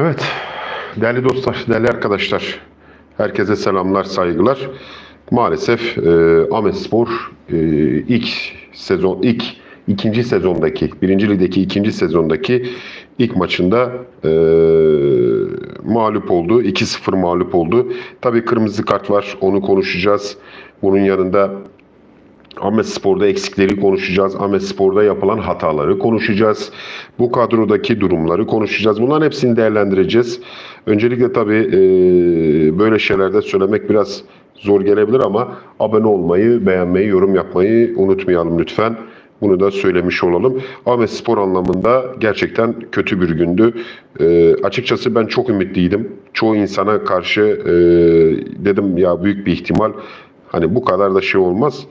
Evet, değerli dostlar, değerli arkadaşlar, herkese selamlar, saygılar. Maalesef e, Ahmetspor e, ilk sezon, ilk ikinci sezondaki, birinci ligdeki ikinci sezondaki ilk maçında e, mağlup oldu. 2-0 mağlup oldu. Tabii kırmızı kart var, onu konuşacağız. Bunun yanında Ahmet Spor'da eksikleri konuşacağız. Ahmet Spor'da yapılan hataları konuşacağız. Bu kadrodaki durumları konuşacağız. Bunların hepsini değerlendireceğiz. Öncelikle tabii e, böyle şeylerde söylemek biraz zor gelebilir ama abone olmayı, beğenmeyi, yorum yapmayı unutmayalım lütfen. Bunu da söylemiş olalım. Ahmet Spor anlamında gerçekten kötü bir gündü. E, açıkçası ben çok ümitliydim. Çoğu insana karşı e, dedim ya büyük bir ihtimal hani bu kadar da şey olmaz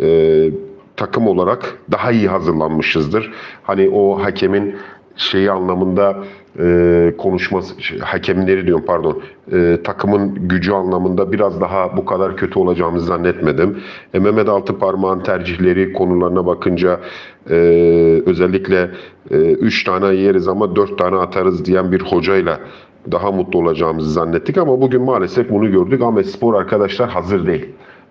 e, takım olarak daha iyi hazırlanmışızdır. Hani o hakemin şeyi anlamında e, konuşması, şey, hakemleri diyorum pardon, e, takımın gücü anlamında biraz daha bu kadar kötü olacağımızı zannetmedim. E, Mehmet Altıparmağ'ın tercihleri konularına bakınca e, özellikle 3 tane yeriz ama 4 tane atarız diyen bir hocayla daha mutlu olacağımızı zannettik ama bugün maalesef bunu gördük. Ahmet Spor arkadaşlar hazır değil.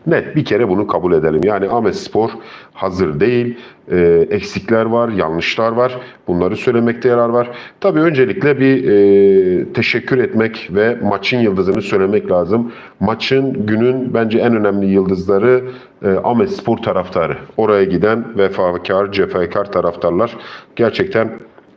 Net bir kere bunu kabul edelim. Yani Ahmet Spor hazır değil. E, eksikler var, yanlışlar var. Bunları söylemekte yarar var. Tabii öncelikle bir e, teşekkür etmek ve maçın yıldızını söylemek lazım. Maçın günün bence en önemli yıldızları e, Ahmet Spor taraftarı. Oraya giden vefakar, cefakar taraftarlar gerçekten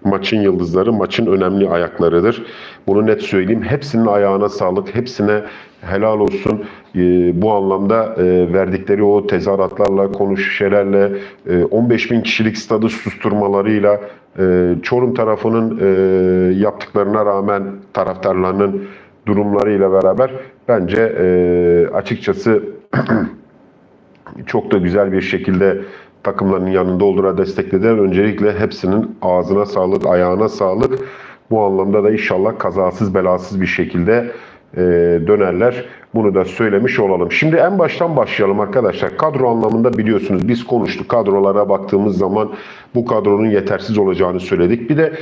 maçın yıldızları, maçın önemli ayaklarıdır. Bunu net söyleyeyim. Hepsinin ayağına sağlık, hepsine helal olsun. Ee, bu anlamda e, verdikleri o tezahüratlarla, konuş şeylerle, e, 15 bin kişilik stadı susturmalarıyla, e, Çorum tarafının e, yaptıklarına rağmen taraftarlarının durumlarıyla beraber bence e, açıkçası çok da güzel bir şekilde takımlarının yanında olduğuna desteklediler. Öncelikle hepsinin ağzına sağlık, ayağına sağlık. Bu anlamda da inşallah kazasız belasız bir şekilde e, dönerler. Bunu da söylemiş olalım. Şimdi en baştan başlayalım arkadaşlar. Kadro anlamında biliyorsunuz biz konuştuk. Kadrolara baktığımız zaman bu kadronun yetersiz olacağını söyledik. Bir de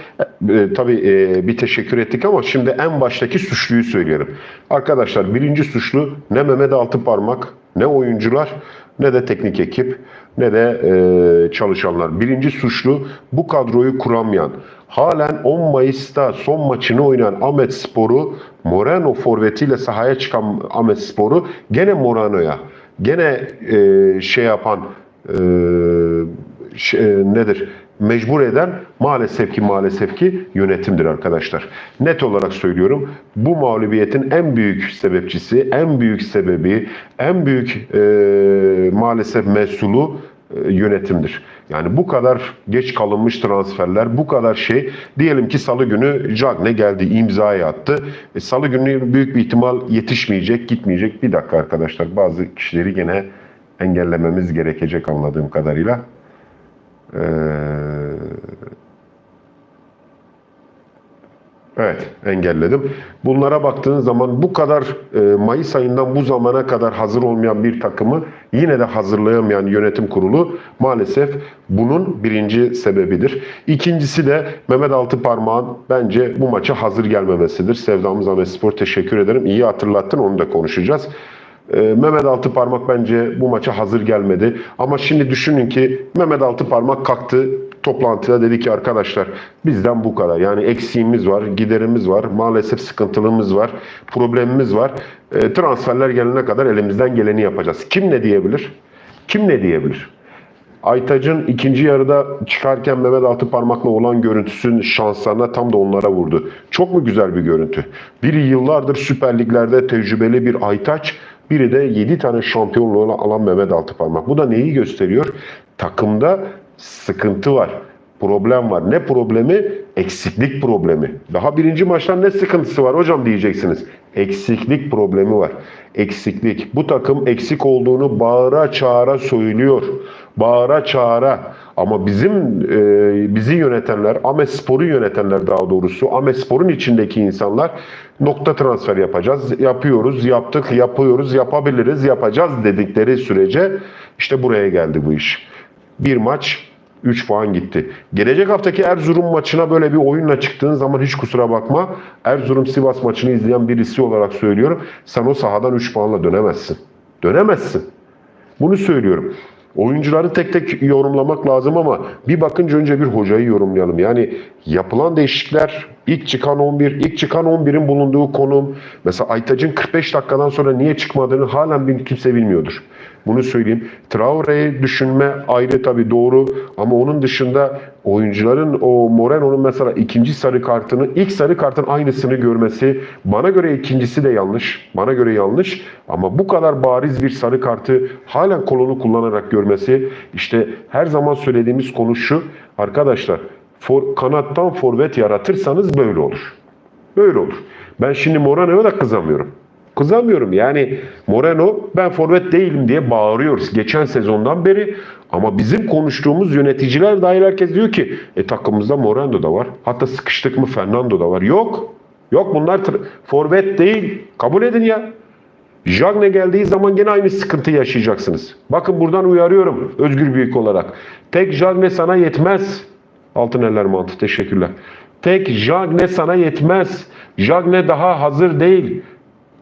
e, tabii e, bir teşekkür ettik ama şimdi en baştaki suçluyu söyleyelim. Arkadaşlar birinci suçlu ne Mehmet Altıparmak ne oyuncular ne de teknik ekip ne de e, çalışanlar. Birinci suçlu bu kadroyu kuramayan, halen 10 Mayıs'ta son maçını oynayan Ahmet Spor'u Moreno forvetiyle sahaya çıkan Ahmet Spor'u gene Moreno'ya, gene e, şey yapan e, şey, nedir? mecbur eden maalesef ki maalesef ki yönetimdir arkadaşlar. Net olarak söylüyorum. Bu mağlubiyetin en büyük sebepçisi, en büyük sebebi, en büyük e, maalesef mesulu e, yönetimdir. Yani bu kadar geç kalınmış transferler, bu kadar şey. Diyelim ki salı günü Cagne geldi, imzayı attı. E, salı günü büyük bir ihtimal yetişmeyecek, gitmeyecek. Bir dakika arkadaşlar, bazı kişileri gene engellememiz gerekecek anladığım kadarıyla. Ee, Evet, engelledim. Bunlara baktığın zaman bu kadar e, Mayıs ayından bu zamana kadar hazır olmayan bir takımı yine de hazırlayamayan yönetim kurulu maalesef bunun birinci sebebidir. İkincisi de Mehmet Altıparmak'ın bence bu maça hazır gelmemesidir. Sevdamız Ahmet Spor teşekkür ederim. İyi hatırlattın onu da konuşacağız. Ee, Mehmet Altıparmak bence bu maça hazır gelmedi. Ama şimdi düşünün ki Mehmet Altıparmak kalktı toplantıda dedi ki arkadaşlar bizden bu kadar. Yani eksiğimiz var, giderimiz var, maalesef sıkıntılığımız var, problemimiz var. E, transferler gelene kadar elimizden geleni yapacağız. Kim ne diyebilir? Kim ne diyebilir? Aytaç'ın ikinci yarıda çıkarken Mehmet Altıparmak'la olan görüntüsünün şanslarına tam da onlara vurdu. Çok mu güzel bir görüntü? Biri yıllardır Süper Liglerde tecrübeli bir Aytaç, biri de 7 tane şampiyonluğu alan Mehmet Altıparmak. Bu da neyi gösteriyor? Takımda sıkıntı var. Problem var. Ne problemi? Eksiklik problemi. Daha birinci maçtan ne sıkıntısı var hocam diyeceksiniz. Eksiklik problemi var. Eksiklik. Bu takım eksik olduğunu bağıra çağıra söylüyor. Bağıra çağıra. Ama bizim e, bizi yönetenler, Ahmet Spor'u yönetenler daha doğrusu, Ahmet Spor'un içindeki insanlar nokta transfer yapacağız, yapıyoruz, yaptık, yapıyoruz, yapabiliriz, yapacağız dedikleri sürece işte buraya geldi bu iş. Bir maç 3 puan gitti. Gelecek haftaki Erzurum maçına böyle bir oyunla çıktığın zaman hiç kusura bakma. Erzurum Sivas maçını izleyen birisi olarak söylüyorum. Sen o sahadan 3 puanla dönemezsin. Dönemezsin. Bunu söylüyorum. Oyuncuları tek tek yorumlamak lazım ama bir bakınca önce bir hocayı yorumlayalım. Yani yapılan değişiklikler ilk çıkan 11, ilk çıkan 11'in bulunduğu konum. Mesela Aytaç'ın 45 dakikadan sonra niye çıkmadığını halen kimse bilmiyordur. Bunu söyleyeyim. Traore'yi düşünme ayrı tabii doğru ama onun dışında oyuncuların o Moreno'nun mesela ikinci sarı kartını ilk sarı kartın aynısını görmesi bana göre ikincisi de yanlış. Bana göre yanlış ama bu kadar bariz bir sarı kartı halen kolunu kullanarak görmesi işte her zaman söylediğimiz konu şu arkadaşlar for, kanattan forvet yaratırsanız böyle olur. Böyle olur. Ben şimdi Moreno'ya da kızamıyorum. Kızamıyorum yani Moreno ben forvet değilim diye bağırıyoruz geçen sezondan beri. Ama bizim konuştuğumuz yöneticiler dahil herkes diyor ki e takımımızda Moreno da var. Hatta sıkıştık mı Fernando da var. Yok. Yok bunlar forvet değil. Kabul edin ya. Jagne geldiği zaman gene aynı sıkıntı yaşayacaksınız. Bakın buradan uyarıyorum Özgür Büyük olarak. Tek Jagne sana yetmez. Altın eller mantı teşekkürler. Tek Jagne sana yetmez. Jagne daha hazır değil.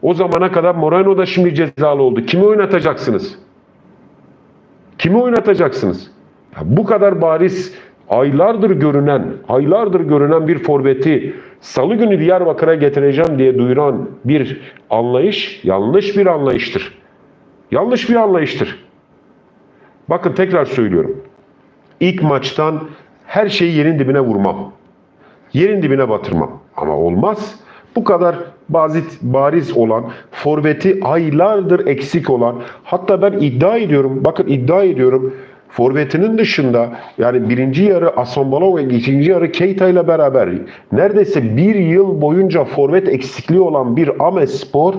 O zamana kadar Moreno da şimdi cezalı oldu. Kimi oynatacaksınız? Kimi oynatacaksınız? Ya bu kadar bariz aylardır görünen, aylardır görünen bir forveti salı günü Diyarbakır'a getireceğim diye duyuran bir anlayış yanlış bir anlayıştır. Yanlış bir anlayıştır. Bakın tekrar söylüyorum. İlk maçtan her şeyi yerin dibine vurmam. Yerin dibine batırmam. Ama olmaz. Bu kadar bazit, bariz olan, forveti aylardır eksik olan, hatta ben iddia ediyorum, bakın iddia ediyorum, forvetinin dışında yani birinci yarı Asombalov ve ikinci yarı Keita ile beraber neredeyse bir yıl boyunca forvet eksikliği olan bir Ames Spor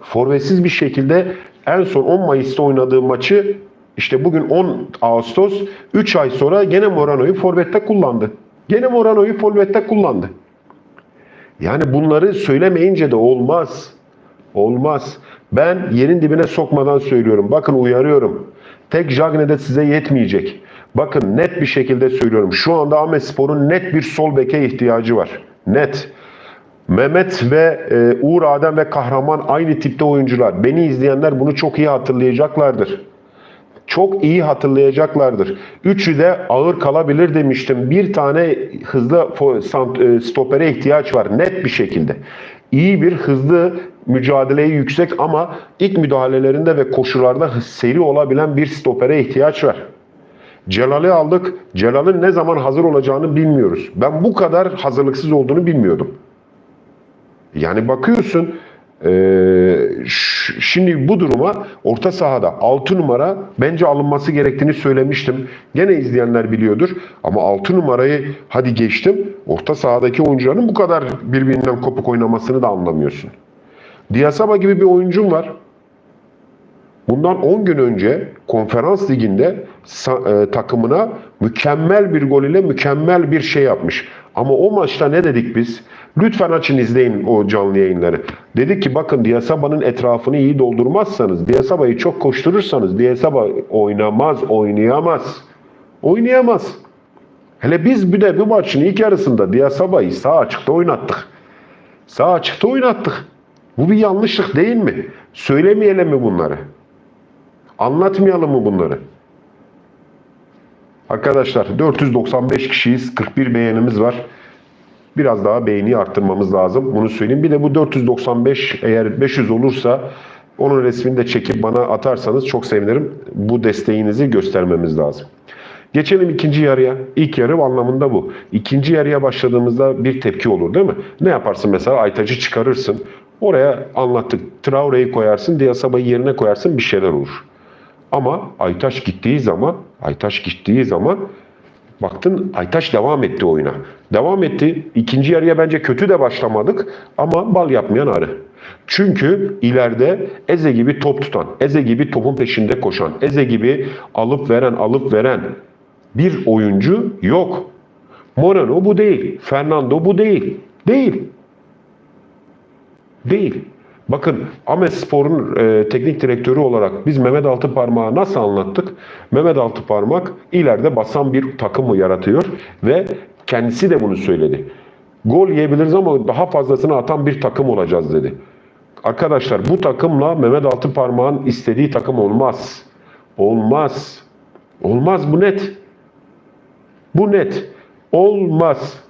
forvetsiz bir şekilde en son 10 Mayıs'ta oynadığı maçı işte bugün 10 Ağustos 3 ay sonra gene Morano'yu forvette kullandı. Gene Morano'yu forvette kullandı. Yani bunları söylemeyince de olmaz. Olmaz. Ben yerin dibine sokmadan söylüyorum. Bakın uyarıyorum. Tek Jagne de size yetmeyecek. Bakın net bir şekilde söylüyorum. Şu anda Ahmet Spor'un net bir sol beke ihtiyacı var. Net. Mehmet ve e, Uğur Adem ve Kahraman aynı tipte oyuncular. Beni izleyenler bunu çok iyi hatırlayacaklardır. Çok iyi hatırlayacaklardır. Üçü de ağır kalabilir demiştim. Bir tane hızlı e, stopere ihtiyaç var net bir şekilde. İyi bir hızlı mücadeleyi yüksek ama ilk müdahalelerinde ve koşularda seri olabilen bir stopere ihtiyaç var. Celal'i aldık. Celal'in ne zaman hazır olacağını bilmiyoruz. Ben bu kadar hazırlıksız olduğunu bilmiyordum. Yani bakıyorsun eee, ş- şimdi bu duruma orta sahada 6 numara bence alınması gerektiğini söylemiştim. Gene izleyenler biliyordur. Ama 6 numarayı hadi geçtim. Orta sahadaki oyuncuların bu kadar birbirinden kopuk oynamasını da anlamıyorsun. Diasaba gibi bir oyuncum var. Bundan 10 gün önce konferans liginde e, takımına mükemmel bir gol ile mükemmel bir şey yapmış. Ama o maçta ne dedik biz? Lütfen açın izleyin o canlı yayınları. Dedik ki bakın Diasaba'nın etrafını iyi doldurmazsanız, Diasaba'yı çok koşturursanız Diasaba oynamaz, oynayamaz. Oynayamaz. Hele biz bir de bu maçın ilk yarısında Diasaba'yı sağ açıkta oynattık. Sağ açıkta oynattık. Bu bir yanlışlık değil mi? Söylemeyelim mi bunları? Anlatmayalım mı bunları? Arkadaşlar 495 kişiyiz. 41 beğenimiz var. Biraz daha beğeni arttırmamız lazım. Bunu söyleyeyim. Bir de bu 495 eğer 500 olursa onun resmini de çekip bana atarsanız çok sevinirim. Bu desteğinizi göstermemiz lazım. Geçelim ikinci yarıya. İlk yarı anlamında bu. İkinci yarıya başladığımızda bir tepki olur değil mi? Ne yaparsın mesela? Aytacı çıkarırsın. Oraya anlattık. Traore'yi koyarsın. Diasaba'yı yerine koyarsın. Bir şeyler olur. Ama Aytaş gittiği zaman, Aytaş gittiği zaman baktın Aytaş devam etti oyuna. Devam etti. İkinci yarıya bence kötü de başlamadık ama bal yapmayan arı. Çünkü ileride Eze gibi top tutan, Eze gibi topun peşinde koşan, Eze gibi alıp veren, alıp veren bir oyuncu yok. Moreno bu değil. Fernando bu değil. Değil. Değil. Bakın Ahmet Spor'un e, teknik direktörü olarak biz Mehmet Altıparmak'ı nasıl anlattık? Mehmet Altıparmak ileride basan bir takımı yaratıyor ve kendisi de bunu söyledi. Gol yiyebiliriz ama daha fazlasını atan bir takım olacağız dedi. Arkadaşlar bu takımla Mehmet Altıparmak'ın istediği takım olmaz. Olmaz. Olmaz bu net. Bu net. Olmaz.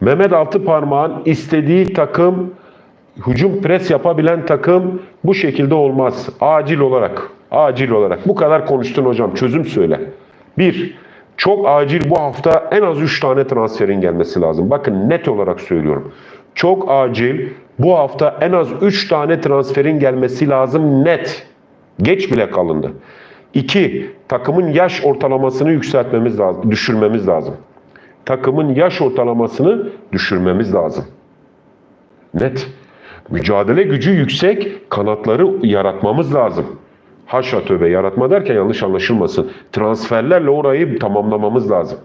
Mehmet Altıparmak'ın istediği takım hücum pres yapabilen takım bu şekilde olmaz. Acil olarak. Acil olarak. Bu kadar konuştun hocam. Çözüm söyle. Bir, çok acil bu hafta en az 3 tane transferin gelmesi lazım. Bakın net olarak söylüyorum. Çok acil bu hafta en az 3 tane transferin gelmesi lazım net. Geç bile kalındı. İki, takımın yaş ortalamasını yükseltmemiz lazım, düşürmemiz lazım. Takımın yaş ortalamasını düşürmemiz lazım. Net. Mücadele gücü yüksek kanatları yaratmamız lazım. Haşa tövbe yaratma derken yanlış anlaşılmasın. Transferlerle orayı tamamlamamız lazım.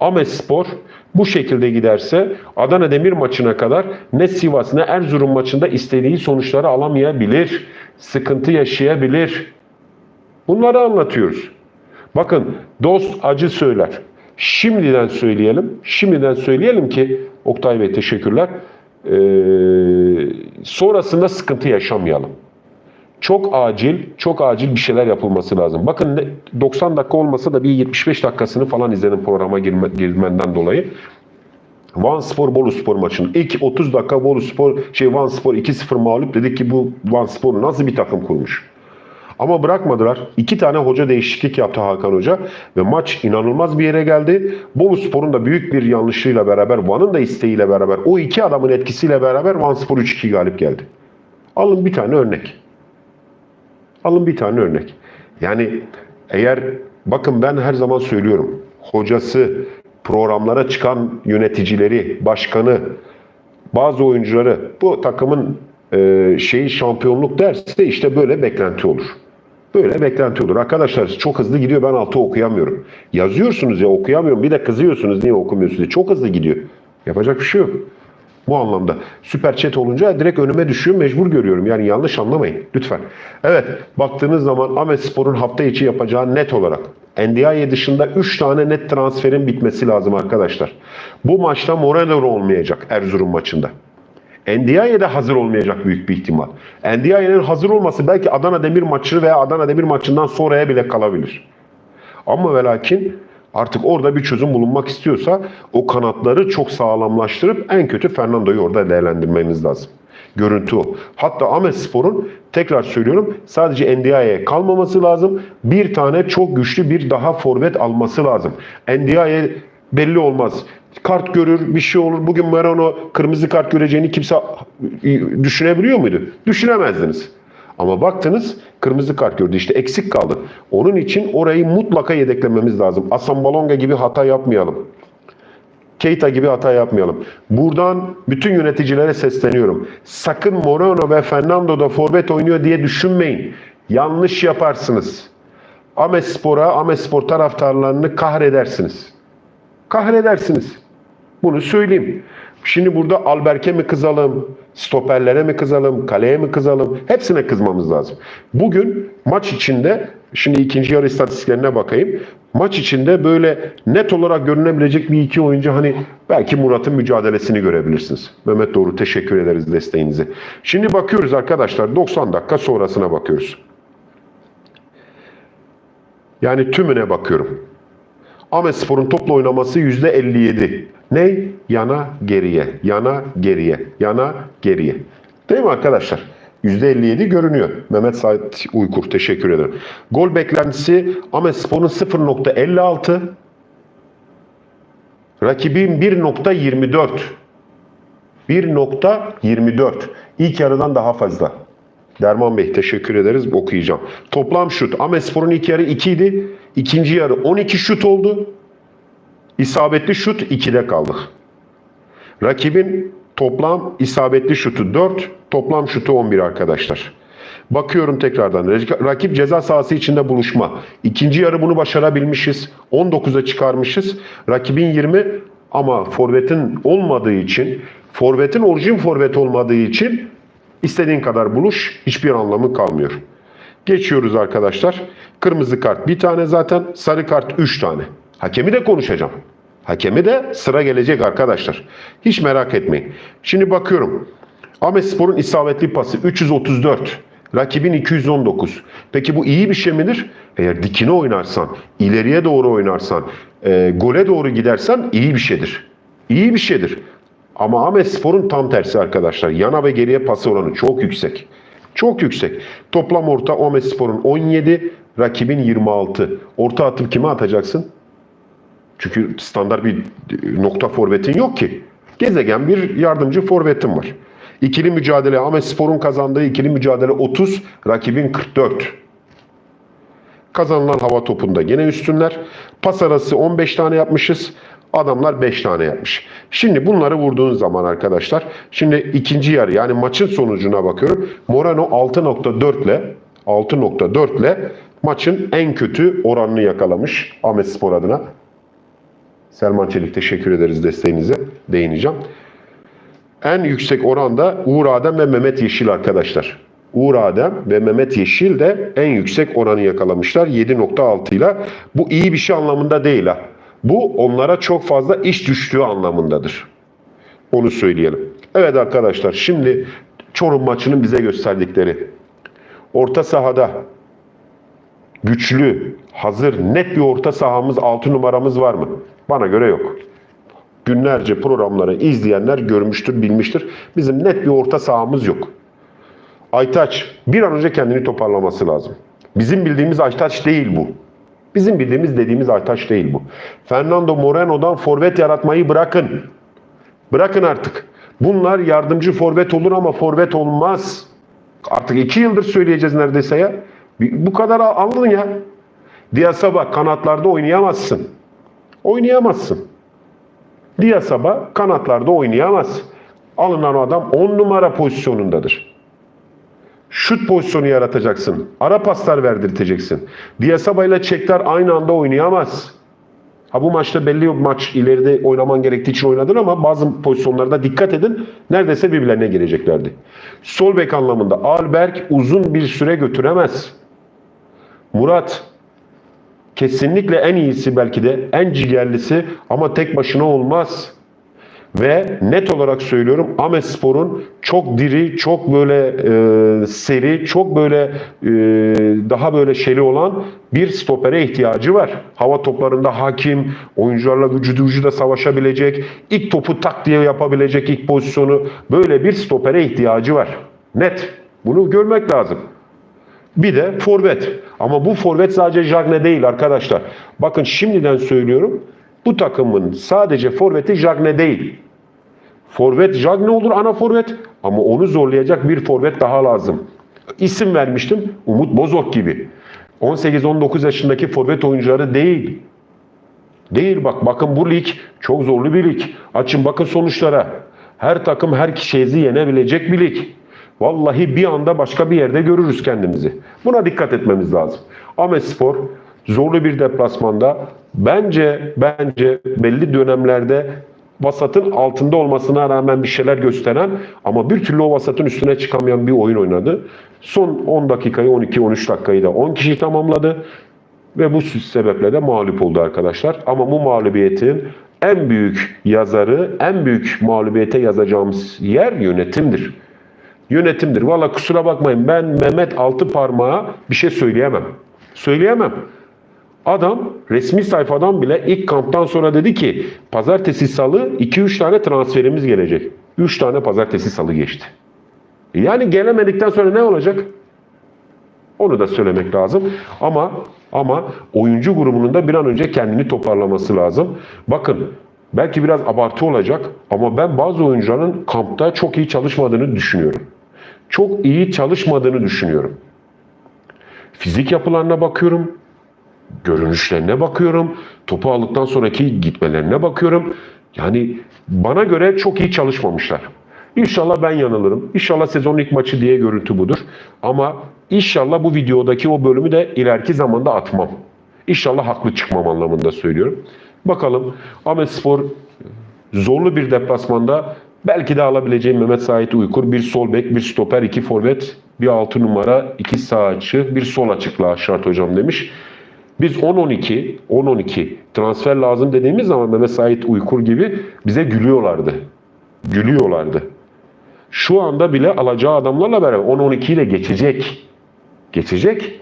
Ahmet Spor bu şekilde giderse Adana Demir maçına kadar ne Sivas ne Erzurum maçında istediği sonuçları alamayabilir. Sıkıntı yaşayabilir. Bunları anlatıyoruz. Bakın dost acı söyler. Şimdiden söyleyelim. Şimdiden söyleyelim ki Oktay Bey teşekkürler. Ee, sonrasında sıkıntı yaşamayalım. Çok acil, çok acil bir şeyler yapılması lazım. Bakın ne- 90 dakika olmasa da bir 75 dakikasını falan izledim programa girme, girmenden dolayı. Van Spor Bolu Spor maçının ilk 30 dakika Bolu Spor şey Van Spor 2-0 mağlup dedik ki bu Van Spor nasıl bir takım kurmuş. Ama bırakmadılar. İki tane hoca değişiklik yaptı Hakan Hoca ve maç inanılmaz bir yere geldi. Bolu Spor'un da büyük bir yanlışıyla beraber, Van'ın da isteğiyle beraber, o iki adamın etkisiyle beraber Van Spor 3-2 galip geldi. Alın bir tane örnek. Alın bir tane örnek. Yani eğer bakın ben her zaman söylüyorum. Hocası, programlara çıkan yöneticileri, başkanı, bazı oyuncuları bu takımın e, şeyi şampiyonluk derse işte böyle beklenti olur. Böyle beklenti olur. Arkadaşlar çok hızlı gidiyor ben altı okuyamıyorum. Yazıyorsunuz ya okuyamıyorum bir de kızıyorsunuz niye okumuyorsunuz diye. Çok hızlı gidiyor. Yapacak bir şey yok. Bu anlamda. Süper chat olunca direkt önüme düşüyor mecbur görüyorum. Yani yanlış anlamayın lütfen. Evet baktığınız zaman Ahmet Spor'un hafta içi yapacağı net olarak NDI'ye dışında 3 tane net transferin bitmesi lazım arkadaşlar. Bu maçta Morelos olmayacak Erzurum maçında. NDI'ye de hazır olmayacak büyük bir ihtimal. NDI'nin hazır olması belki Adana Demir maçı veya Adana Demir maçından sonraya bile kalabilir. Ama ve lakin artık orada bir çözüm bulunmak istiyorsa o kanatları çok sağlamlaştırıp en kötü Fernando'yu orada değerlendirmemiz lazım. Görüntü o. Hatta Ahmet Spor'un tekrar söylüyorum sadece NDI'ye kalmaması lazım. Bir tane çok güçlü bir daha forvet alması lazım. NDI'ye belli olmaz. Kart görür, bir şey olur. Bugün Marano kırmızı kart göreceğini kimse düşünebiliyor muydu? Düşünemezdiniz. Ama baktınız kırmızı kart gördü işte eksik kaldı. Onun için orayı mutlaka yedeklememiz lazım. Asan Balonga gibi hata yapmayalım. Keita gibi hata yapmayalım. Buradan bütün yöneticilere sesleniyorum. Sakın Moreno ve Fernando da forvet oynuyor diye düşünmeyin. Yanlış yaparsınız. Ahmet Spor'a, Ahmet Spor taraftarlarını kahredersiniz. Kahredersiniz. Bunu söyleyeyim. Şimdi burada Alberk'e mi kızalım, stoperlere mi kızalım, kaleye mi kızalım? Hepsine kızmamız lazım. Bugün maç içinde, şimdi ikinci yarı istatistiklerine bakayım. Maç içinde böyle net olarak görünebilecek bir iki oyuncu hani belki Murat'ın mücadelesini görebilirsiniz. Mehmet Doğru teşekkür ederiz desteğinizi. Şimdi bakıyoruz arkadaşlar 90 dakika sonrasına bakıyoruz. Yani tümüne bakıyorum. Ahmet Spor'un topla oynaması %57. Ne? Yana geriye, yana geriye, yana geriye. Değil mi arkadaşlar? %57 görünüyor. Mehmet Sait Uykur teşekkür ederim. Gol beklentisi Ahmet Spor'un 0.56. Rakibin 1.24. 1.24. İlk yarıdan daha fazla. Derman Bey teşekkür ederiz okuyacağım. Toplam şut. Amespor'un ilk yarı 2 idi. İkinci yarı 12 şut oldu. İsabetli şut 2'de kaldık. Rakibin toplam isabetli şutu 4, toplam şutu 11 arkadaşlar. Bakıyorum tekrardan. Rakip ceza sahası içinde buluşma. İkinci yarı bunu başarabilmişiz. 19'a çıkarmışız. Rakibin 20 ama forvetin olmadığı için, forvetin orijin forvet olmadığı için İstediğin kadar buluş, hiçbir anlamı kalmıyor. Geçiyoruz arkadaşlar. Kırmızı kart bir tane zaten, sarı kart üç tane. Hakemi de konuşacağım. Hakemi de sıra gelecek arkadaşlar. Hiç merak etmeyin. Şimdi bakıyorum. Ahmetspor'un isabetli pası 334. Rakibin 219. Peki bu iyi bir şey midir? Eğer dikine oynarsan, ileriye doğru oynarsan, e, gole doğru gidersen iyi bir şeydir. İyi bir şeydir. Ama Ahmetspor'un tam tersi arkadaşlar. Yana ve geriye pas oranı çok yüksek. Çok yüksek. Toplam orta Ahmetspor'un 17, rakibin 26. Orta atıp kime atacaksın? Çünkü standart bir nokta forvetin yok ki. Gezegen bir yardımcı forvetin var. İkili mücadele Ahmet Spor'un kazandığı ikili mücadele 30, rakibin 44. Kazanılan hava topunda gene üstünler. Pas arası 15 tane yapmışız. Adamlar 5 tane yapmış. Şimdi bunları vurduğun zaman arkadaşlar. Şimdi ikinci yarı yani maçın sonucuna bakıyorum. Moreno 6.4 ile 6.4 ile maçın en kötü oranını yakalamış Ahmet Spor adına. Selman Çelik teşekkür ederiz desteğinize. Değineceğim. En yüksek oranda Uğur Adem ve Mehmet Yeşil arkadaşlar. Uğur Adem ve Mehmet Yeşil de en yüksek oranı yakalamışlar 7.6 ile. Bu iyi bir şey anlamında değil ha. Bu onlara çok fazla iş düştüğü anlamındadır. Onu söyleyelim. Evet arkadaşlar şimdi Çorum maçının bize gösterdikleri. Orta sahada güçlü, hazır, net bir orta sahamız, 6 numaramız var mı? Bana göre yok. Günlerce programları izleyenler görmüştür, bilmiştir. Bizim net bir orta sahamız yok. Aytaç bir an önce kendini toparlaması lazım. Bizim bildiğimiz Aytaç değil bu. Bizim bildiğimiz dediğimiz Aytaç değil bu. Fernando Moreno'dan forvet yaratmayı bırakın. Bırakın artık. Bunlar yardımcı forvet olur ama forvet olmaz. Artık iki yıldır söyleyeceğiz neredeyse ya. Bu kadar anladın ya. Diyas'a bak kanatlarda oynayamazsın. Oynayamazsın. Diyasaba kanatlarda oynayamaz. Alınan adam 10 numara pozisyonundadır. Şut pozisyonu yaratacaksın. Ara paslar verdirteceksin. Diyasaba ile Çekler aynı anda oynayamaz. Ha bu maçta belli bir maç ileride oynaman gerektiği için oynadın ama bazı pozisyonlarda dikkat edin. Neredeyse birbirlerine gireceklerdi. Sol bek anlamında Alberg uzun bir süre götüremez. Murat kesinlikle en iyisi belki de en ciğerlisi ama tek başına olmaz. Ve net olarak söylüyorum Ahmet Spor'un çok diri, çok böyle e, seri, çok böyle e, daha böyle şeli olan bir stopere ihtiyacı var. Hava toplarında hakim, oyuncularla vücudu vücuda savaşabilecek, ilk topu tak diye yapabilecek ilk pozisyonu böyle bir stopere ihtiyacı var. Net. Bunu görmek lazım. Bir de forvet. Ama bu forvet sadece Jagne değil arkadaşlar. Bakın şimdiden söylüyorum. Bu takımın sadece forveti Jagne değil. Forvet Jagne olur ana forvet ama onu zorlayacak bir forvet daha lazım. İsim vermiştim Umut Bozok gibi. 18-19 yaşındaki forvet oyuncuları değil. Değil bak bakın bu lig çok zorlu bir lig. Açın bakın sonuçlara. Her takım her kişiyi yenebilecek bir lig. Vallahi bir anda başka bir yerde görürüz kendimizi. Buna dikkat etmemiz lazım. Ahmet Spor zorlu bir deplasmanda bence bence belli dönemlerde vasatın altında olmasına rağmen bir şeyler gösteren ama bir türlü o vasatın üstüne çıkamayan bir oyun oynadı. Son 10 dakikayı 12-13 dakikayı da 10 kişi tamamladı. Ve bu sebeple de mağlup oldu arkadaşlar. Ama bu mağlubiyetin en büyük yazarı, en büyük mağlubiyete yazacağımız yer yönetimdir. Yönetimdir. Valla kusura bakmayın ben Mehmet altı parmağa bir şey söyleyemem. Söyleyemem. Adam resmi sayfadan bile ilk kamptan sonra dedi ki pazartesi salı 2-3 tane transferimiz gelecek. 3 tane pazartesi salı geçti. Yani gelemedikten sonra ne olacak? Onu da söylemek lazım. Ama ama oyuncu grubunun da bir an önce kendini toparlaması lazım. Bakın belki biraz abartı olacak ama ben bazı oyuncuların kampta çok iyi çalışmadığını düşünüyorum. Çok iyi çalışmadığını düşünüyorum. Fizik yapılarına bakıyorum. Görünüşlerine bakıyorum. Topu aldıktan sonraki gitmelerine bakıyorum. Yani bana göre çok iyi çalışmamışlar. İnşallah ben yanılırım. İnşallah sezonun ilk maçı diye görüntü budur. Ama inşallah bu videodaki o bölümü de ileriki zamanda atmam. İnşallah haklı çıkmam anlamında söylüyorum. Bakalım Ahmet Spor zorlu bir deplasmanda Belki de alabileceğim Mehmet Sait Uykur, bir sol bek, bir stoper, iki forvet, bir 6 numara, iki sağ açı, bir sol açıkla şart hocam demiş. Biz 10-12, 10-12 transfer lazım dediğimiz zaman Mehmet Sait Uykur gibi bize gülüyorlardı. Gülüyorlardı. Şu anda bile alacağı adamlarla beraber 10-12 ile geçecek. Geçecek.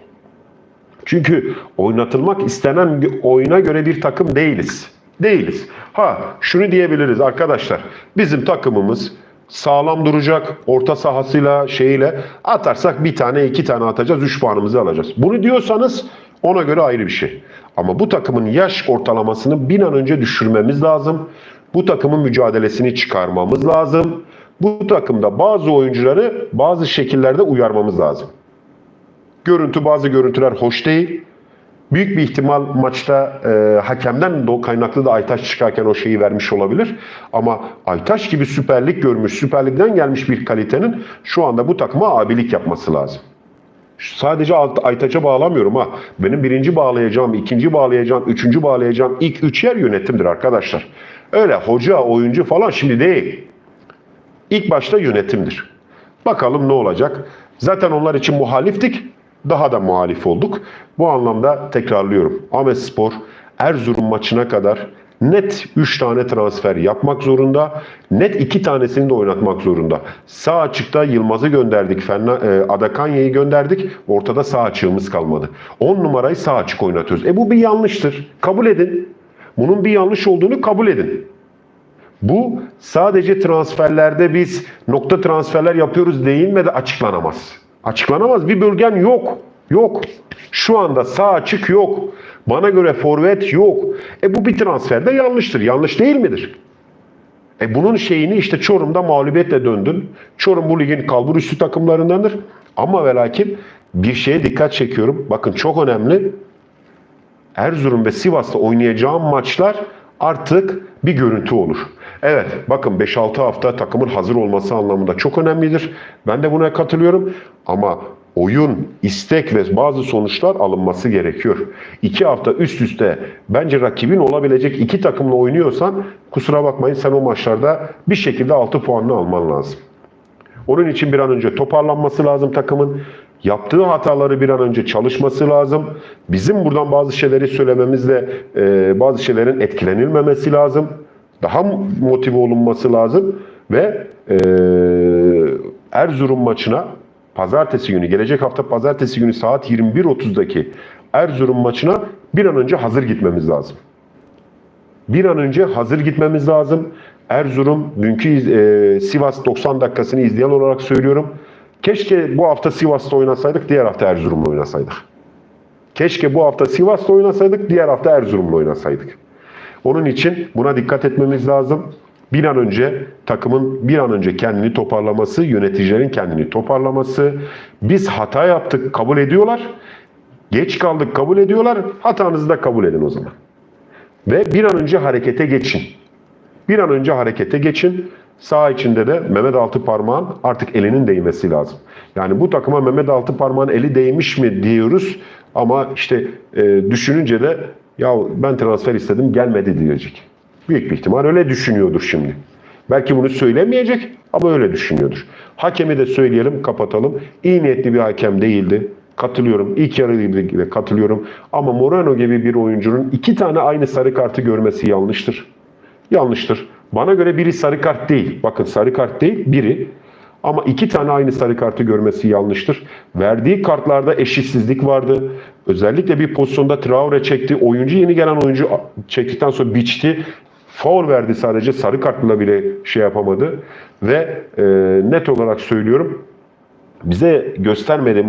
Çünkü oynatılmak istenen oyuna göre bir takım değiliz. Değiliz. Ha şunu diyebiliriz arkadaşlar. Bizim takımımız sağlam duracak. Orta sahasıyla şeyiyle atarsak bir tane iki tane atacağız. Üç puanımızı alacağız. Bunu diyorsanız ona göre ayrı bir şey. Ama bu takımın yaş ortalamasını bir an önce düşürmemiz lazım. Bu takımın mücadelesini çıkarmamız lazım. Bu takımda bazı oyuncuları bazı şekillerde uyarmamız lazım. Görüntü bazı görüntüler hoş değil. Büyük bir ihtimal maçta e, hakemden de kaynaklı da Aytaç çıkarken o şeyi vermiş olabilir. Ama Aytaç gibi Süper Lig görmüş, Süper Lig'den gelmiş bir kalitenin şu anda bu takıma abilik yapması lazım. Sadece Aytaç'a bağlamıyorum ha. Benim birinci bağlayacağım, ikinci bağlayacağım, üçüncü bağlayacağım ilk üç yer yönetimdir arkadaşlar. Öyle hoca, oyuncu falan şimdi değil. İlk başta yönetimdir. Bakalım ne olacak. Zaten onlar için muhaliftik. Daha da muhalif olduk. Bu anlamda tekrarlıyorum. Ahmet Spor Erzurum maçına kadar net 3 tane transfer yapmak zorunda. Net 2 tanesini de oynatmak zorunda. Sağ açıkta Yılmaz'ı gönderdik. Fenna, e, Adakanya'yı gönderdik. Ortada sağ açığımız kalmadı. 10 numarayı sağ açık oynatıyoruz. E bu bir yanlıştır. Kabul edin. Bunun bir yanlış olduğunu kabul edin. Bu sadece transferlerde biz nokta transferler yapıyoruz değinmedi açıklanamaz. Açıklanamaz. Bir bölgen yok. Yok. Şu anda sağ açık yok. Bana göre forvet yok. E bu bir transferde yanlıştır. Yanlış değil midir? E bunun şeyini işte Çorum'da mağlubiyetle döndün. Çorum bu ligin kalbur üstü takımlarındandır. Ama ve lakin bir şeye dikkat çekiyorum. Bakın çok önemli. Erzurum ve Sivas'ta oynayacağım maçlar artık bir görüntü olur. Evet bakın 5-6 hafta takımın hazır olması anlamında çok önemlidir. Ben de buna katılıyorum ama oyun, istek ve bazı sonuçlar alınması gerekiyor. 2 hafta üst üste bence rakibin olabilecek iki takımla oynuyorsan kusura bakmayın sen o maçlarda bir şekilde 6 puanını alman lazım. Onun için bir an önce toparlanması lazım takımın. Yaptığı hataları bir an önce çalışması lazım. Bizim buradan bazı şeyleri söylememizle e, bazı şeylerin etkilenilmemesi lazım. Daha motive olunması lazım. Ve e, Erzurum maçına pazartesi günü, gelecek hafta pazartesi günü saat 21.30'daki Erzurum maçına bir an önce hazır gitmemiz lazım. Bir an önce hazır gitmemiz lazım. Erzurum, dünkü e, Sivas 90 dakikasını izleyen olarak söylüyorum. Keşke bu hafta Sivas'ta oynasaydık, diğer hafta Erzurum'la oynasaydık. Keşke bu hafta Sivas'ta oynasaydık, diğer hafta Erzurum'la oynasaydık. Onun için buna dikkat etmemiz lazım. Bir an önce takımın bir an önce kendini toparlaması, yöneticilerin kendini toparlaması. Biz hata yaptık, kabul ediyorlar. Geç kaldık, kabul ediyorlar. Hatanızı da kabul edin o zaman. Ve bir an önce harekete geçin. Bir an önce harekete geçin. Sağ içinde de Mehmet Altıparmağın artık elinin değmesi lazım. Yani bu takıma Mehmet Altıparmağın eli değmiş mi diyoruz ama işte e, düşününce de ya ben transfer istedim gelmedi diyecek. Büyük bir ihtimal öyle düşünüyordur şimdi. Belki bunu söylemeyecek ama öyle düşünüyordur. Hakemi de söyleyelim, kapatalım. İyi niyetli bir hakem değildi. Katılıyorum. İlk yarı ilgili katılıyorum. Ama Moreno gibi bir oyuncunun iki tane aynı sarı kartı görmesi yanlıştır. Yanlıştır. Bana göre biri sarı kart değil. Bakın sarı kart değil, biri. Ama iki tane aynı sarı kartı görmesi yanlıştır. Verdiği kartlarda eşitsizlik vardı. Özellikle bir pozisyonda Traore çekti. Oyuncu yeni gelen oyuncu çektikten sonra biçti. Foul verdi sadece. Sarı kartla bile şey yapamadı. Ve e, net olarak söylüyorum bize göstermedi e,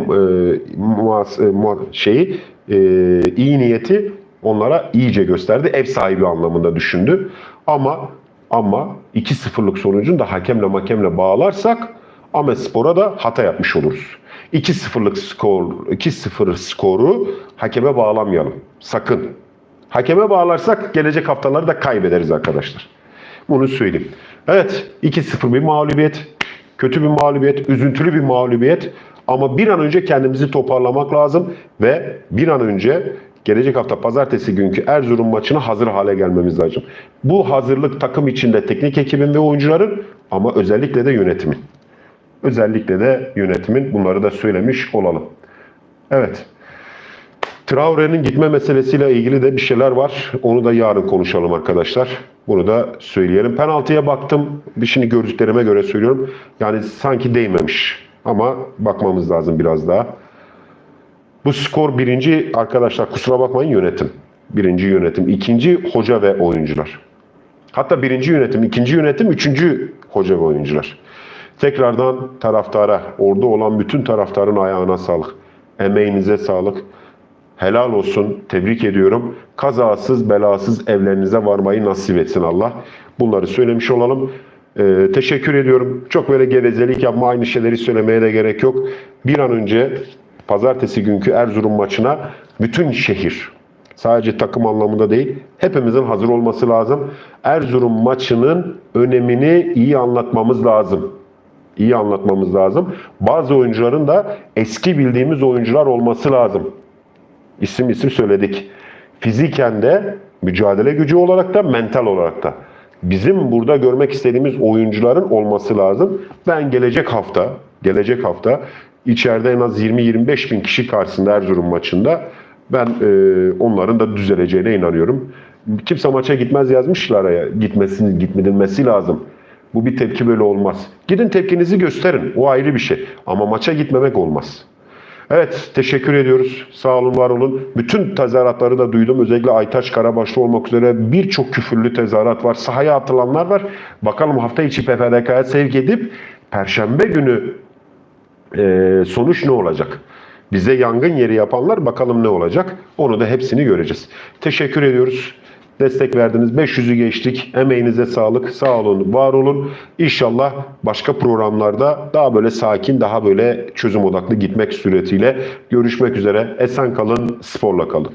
muas, e, mua- şeyi e, iyi niyeti onlara iyice gösterdi. Ev sahibi anlamında düşündü. Ama ama 2-0'lık sonucunu da hakemle makemle bağlarsak Ahmet Spor'a da hata yapmış oluruz. 2-0'lık skor 2-0 skoru hakeme bağlamayalım. Sakın. Hakeme bağlarsak gelecek haftaları da kaybederiz arkadaşlar. Bunu söyleyeyim. Evet 2-0 bir mağlubiyet. Kötü bir mağlubiyet, üzüntülü bir mağlubiyet. Ama bir an önce kendimizi toparlamak lazım ve bir an önce gelecek hafta pazartesi günkü Erzurum maçına hazır hale gelmemiz lazım. Bu hazırlık takım içinde teknik ekibin ve oyuncuların ama özellikle de yönetimin. Özellikle de yönetimin bunları da söylemiş olalım. Evet. Traore'nin gitme meselesiyle ilgili de bir şeyler var. Onu da yarın konuşalım arkadaşlar. Bunu da söyleyelim. Penaltıya baktım. Bir şimdi gördüklerime göre söylüyorum. Yani sanki değmemiş. Ama bakmamız lazım biraz daha. Bu skor birinci arkadaşlar kusura bakmayın yönetim. Birinci yönetim. ikinci hoca ve oyuncular. Hatta birinci yönetim, ikinci yönetim, üçüncü hoca ve oyuncular. Tekrardan taraftara, orada olan bütün taraftarın ayağına sağlık. Emeğinize sağlık. Helal olsun. Tebrik ediyorum. Kazasız belasız evlerinize varmayı nasip etsin Allah. Bunları söylemiş olalım. Ee, teşekkür ediyorum. Çok böyle gevezelik yapma aynı şeyleri söylemeye de gerek yok. Bir an önce pazartesi günkü Erzurum maçına bütün şehir sadece takım anlamında değil hepimizin hazır olması lazım. Erzurum maçının önemini iyi anlatmamız lazım iyi anlatmamız lazım. Bazı oyuncuların da eski bildiğimiz oyuncular olması lazım. İsim isim söyledik. Fiziken de mücadele gücü olarak da mental olarak da. Bizim burada görmek istediğimiz oyuncuların olması lazım. Ben gelecek hafta, gelecek hafta içeride en az 20-25 bin kişi karşısında Erzurum maçında ben e, onların da düzeleceğine inanıyorum. Kimse maça gitmez yazmışlar ya. Gitmesi, gitmedilmesi lazım. Bu bir tepki böyle olmaz. Gidin tepkinizi gösterin. O ayrı bir şey. Ama maça gitmemek olmaz. Evet teşekkür ediyoruz. Sağ olun var olun. Bütün tezahüratları da duydum. Özellikle Aytaç Karabaşlı olmak üzere birçok küfürlü tezahürat var. Sahaya atılanlar var. Bakalım hafta içi PFDK'ya sevk edip Perşembe günü e, sonuç ne olacak? Bize yangın yeri yapanlar bakalım ne olacak? Onu da hepsini göreceğiz. Teşekkür ediyoruz. Destek verdiniz. 500'ü geçtik. Emeğinize sağlık. Sağ olun, var olun. İnşallah başka programlarda daha böyle sakin, daha böyle çözüm odaklı gitmek suretiyle görüşmek üzere. Esen kalın, sporla kalın.